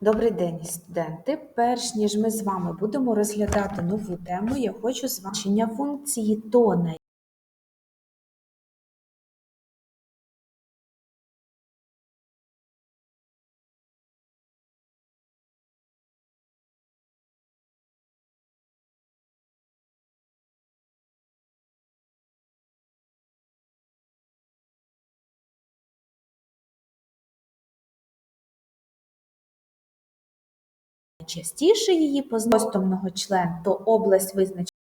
Добрий день, студенти. Перш ніж ми з вами будемо розглядати нову тему, я хочу з функції тона. Найчастіше її познатомного член, то область визначення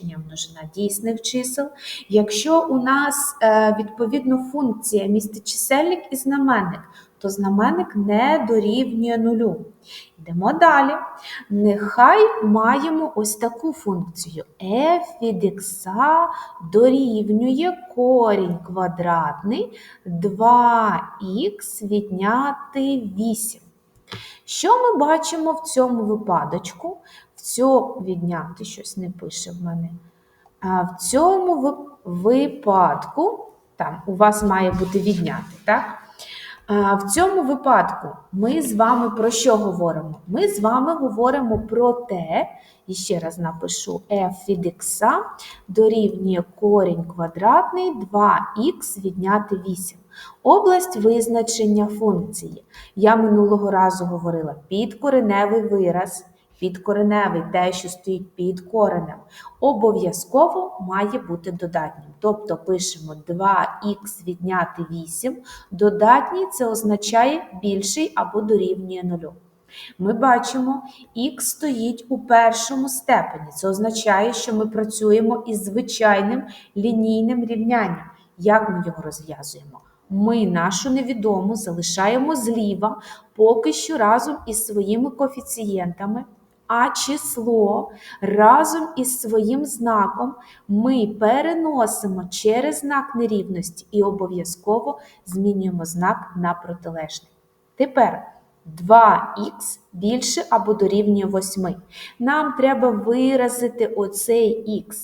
множина дійсних чисел. Якщо у нас е, відповідно функція містить чисельник і знаменник, то знаменник не дорівнює нулю. Йдемо далі. Нехай маємо ось таку функцію. f від x дорівнює корінь квадратний 2х відняти 8. Що ми бачимо в цьому випадочку? Цьому відняти щось не пише в мене. А в цьому випадку, там у вас має бути відняти, так? А, В цьому випадку ми з вами про що говоримо? Ми з вами говоримо про те, і ще раз напишу f від x дорівнює корінь квадратний 2х відняти 8. Область визначення функції. Я минулого разу говорила підкореневий вираз, підкореневий те, що стоїть під коренем, обов'язково має бути додатнім. Тобто пишемо 2х відняти 8. Додатній це означає більший або дорівнює нулю. Ми бачимо, х стоїть у першому степені. Це означає, що ми працюємо із звичайним лінійним рівнянням. Як ми його розв'язуємо? Ми нашу невідому залишаємо зліва поки що разом із своїми коефіцієнтами, а число разом із своїм знаком ми переносимо через знак нерівності і обов'язково змінюємо знак на протилежний. Тепер 2х більше або дорівнює 8. Нам треба виразити оцей х.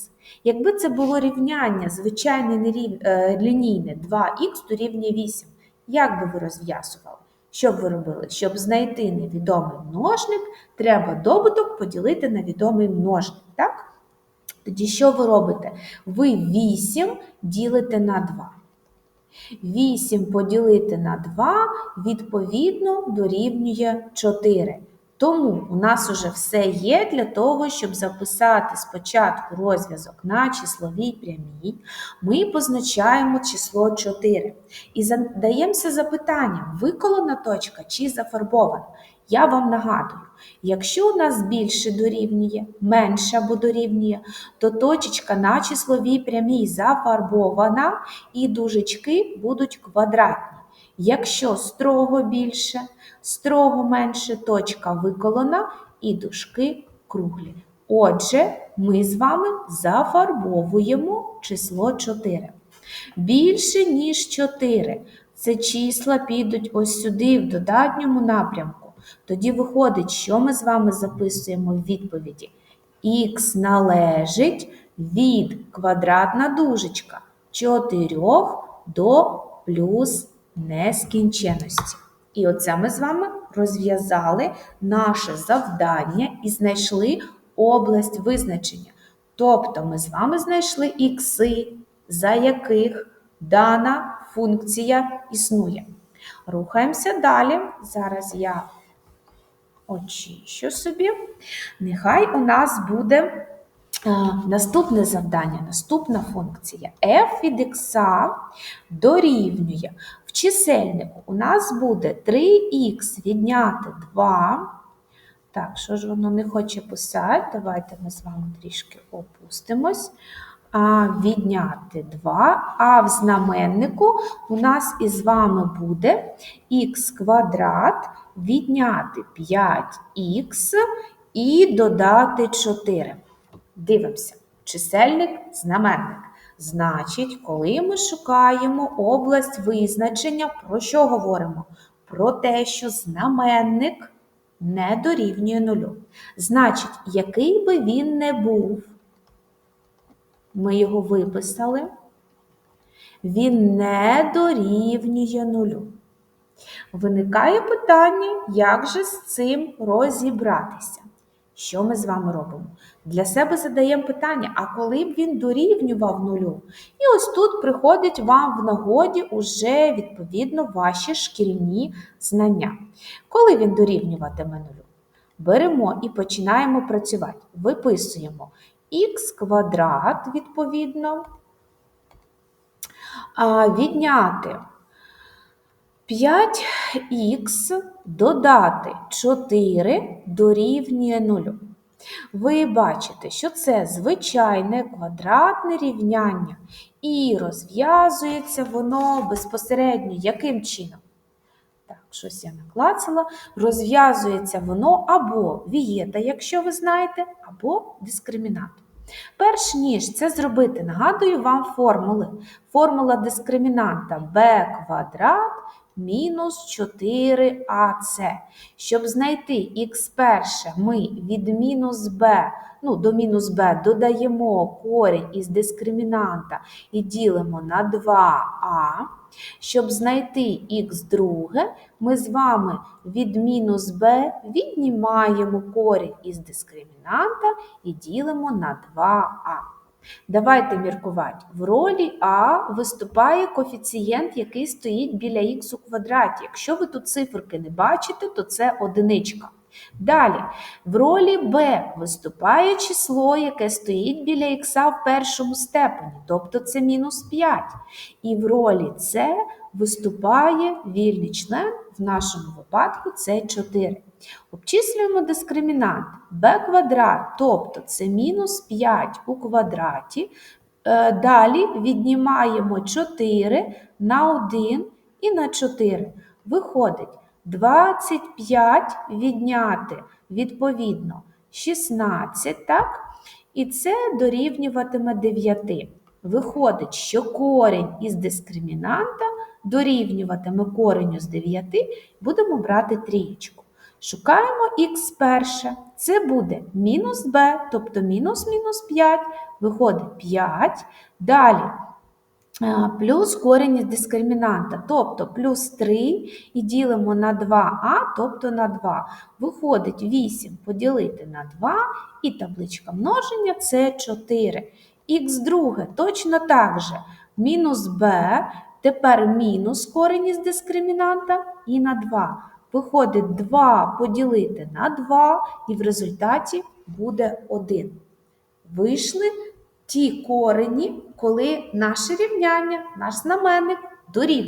Якби це було рівняння, звичайне е, лінійне 2х дорівнює 8, як би ви розв'язували? Що б ви робили? Щоб знайти невідомий множник, треба добуток поділити на відомий множник. Так? Тоді що ви робите? Ви 8 ділите на 2. 8 поділити на 2 відповідно дорівнює 4. Тому у нас уже все є для того, щоб записати спочатку розв'язок на числовій прямій. Ми позначаємо число 4 і задаємося запитанням, виколона точка чи зафарбована. Я вам нагадую, якщо у нас більше дорівнює, менше або дорівнює, то точечка на числовій прямій зафарбована і дужечки будуть квадратні. Якщо строго більше, строго менше, точка виколона і дужки круглі. Отже, ми з вами зафарбовуємо число 4. Більше, ніж 4. Це числа підуть ось сюди, в додатньому напрямку. Тоді виходить, що ми з вами записуємо в відповіді. Х належить від квадратна дужечка 4 до плюс нескінченності. І оце ми з вами розв'язали наше завдання і знайшли область визначення. Тобто ми з вами знайшли ікси, за яких дана функція існує. Рухаємося далі. Зараз я очищу собі. Нехай у нас буде а, наступне завдання, наступна функція. f від x дорівнює. В чисельнику у нас буде 3х відняти 2. Так, що ж воно не хоче писати? Давайте ми з вами трішки опустимось. А, відняти 2, а в знаменнику у нас із вами буде х квадрат відняти 5х і додати 4. Дивимося, чисельник, знаменник. Значить, коли ми шукаємо область визначення, про що говоримо? Про те, що знаменник не дорівнює нулю. Значить, який би він не був, ми його виписали, він не дорівнює нулю. Виникає питання, як же з цим розібратися? Що ми з вами робимо? Для себе задаємо питання, а коли б він дорівнював нулю? І ось тут приходить вам в нагоді уже відповідно ваші шкільні знання. Коли він дорівнюватиме нулю? Беремо і починаємо працювати. Виписуємо х квадрат, відповідно, відняти 5х додати 4 дорівнює 0. ви бачите, що це звичайне квадратне рівняння, і розв'язується воно безпосередньо яким чином? Так, щось я наклацала. Розв'язується воно або вієта, якщо ви знаєте, або дискримінантом. Перш ніж це зробити, нагадую вам формули. Формула дискримінанта b квадрат мінус 4ac. Щоб знайти х перше, ми від мінус b, ну, до мінус b додаємо корінь із дискримінанта і ділимо на 2а. Щоб знайти х друге, ми з вами від мінус b віднімаємо корінь із дискримінанта і ділимо на 2а. Давайте міркувати. В ролі А виступає коефіцієнт, який стоїть біля х у квадраті. Якщо ви тут циферки не бачите, то це одиничка. Далі, в ролі Б виступає число, яке стоїть біля х в першому степені, тобто це мінус 5. І в ролі С виступає вільний член, в нашому випадку це 4. Обчислюємо дискримінант b квадрат, тобто це мінус 5 у квадраті. Е, Далі віднімаємо 4 на 1 і на 4. Виходить 25 відняти, відповідно, 16, так? І це дорівнюватиме 9. Виходить, що корінь із дискримінанта дорівнюватиме кореню з 9, будемо брати трієчку. Шукаємо х перше. Це буде мінус b, тобто мінус мінус 5, виходить 5. Далі е, плюс корінь із дискримінанта, тобто плюс 3 і ділимо на 2а, тобто на 2. Виходить 8 поділити на 2 і табличка множення це 4. Х друге точно так же. Мінус b, тепер мінус корінь із дискримінанта і на 2. Виходить 2 поділити на 2, і в результаті буде 1. Вийшли ті корені, коли наше рівняння, наш знаменник дорівнює.